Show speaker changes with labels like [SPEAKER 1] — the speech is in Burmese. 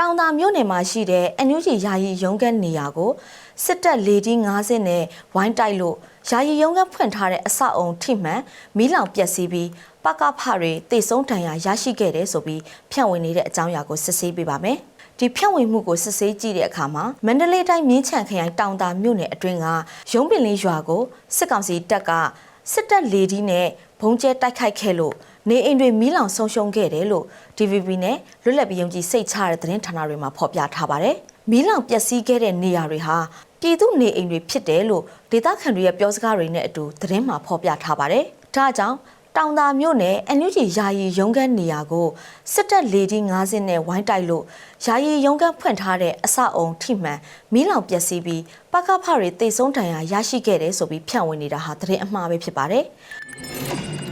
[SPEAKER 1] တောင်သာမြို့နယ်မှာရှိတဲ့အန်ယူဂျီယာယီရုံးခန်းနေရာကိုစစ်တပ်လေကြီး90နဲ့ဝိုင်းတိုက်လို့ယာယီရုံးခန်းဖွင့်ထားတဲ့အဆောက်အုံထိမှန်မီးလောင်ပျက်စီးပြီးပကဖတွေတိတ်ဆုံးဒဏ်ရာရရှိခဲ့တယ်ဆိုပြီးဖြန့်ဝေနေတဲ့အကြောင်းအရာကိုစစ်ဆေးပေးပါမယ်။ဒီဖြန့်ဝေမှုကိုစစ်ဆေးကြည့်တဲ့အခါမှာမန္တလေးတိုင်းမြင်းချံခရိုင်တောင်သာမြို့နယ်အတွင်းကရုံးပင်လေးရွာကိုစစ်ကောင်စီတပ်ကစစ်တပ်လေကြီးနဲ့ဘုံကျဲတိုက်ခိုက်ခဲ့လို့ နေအိမ်တွေမီးလောင်ဆုံးရှုံးခဲ့တယ်လို့ DVB နဲ့လွတ်လပ်ပြီးယုံကြည်စိတ်ချတဲ့သတင်းဌာနတွေမှာဖော်ပြထားပါတယ်။မီးလောင်ပျက်စီးခဲ့တဲ့နေရာတွေဟာပြည်သူနေအိမ်တွေဖြစ်တယ်လို့ဒေသခံတွေရဲ့ပြောစကားတွေနဲ့အတူသတင်းမှာဖော်ပြထားပါတယ်။ဒါကြောင့်တောင်သာမြို့နယ်အန်ယူဂျီယာယီရုံးခန်းနေရာကိုစစ်တပ်လေဒီ90နဲ့ဝိုင်းတိုက်လို့ယာယီရုံးခန်းဖွင့်ထားတဲ့အဆောက်အုံထိမှန်မီးလောင်ပျက်စီးပြီးပကဖတွေတိတ်ဆုံးဒဏ်ရာရရှိခဲ့တယ်ဆိုပြီးဖြန့်ဝေနေတာဟာသတင်းအမှားပဲဖြစ်ပါတယ်။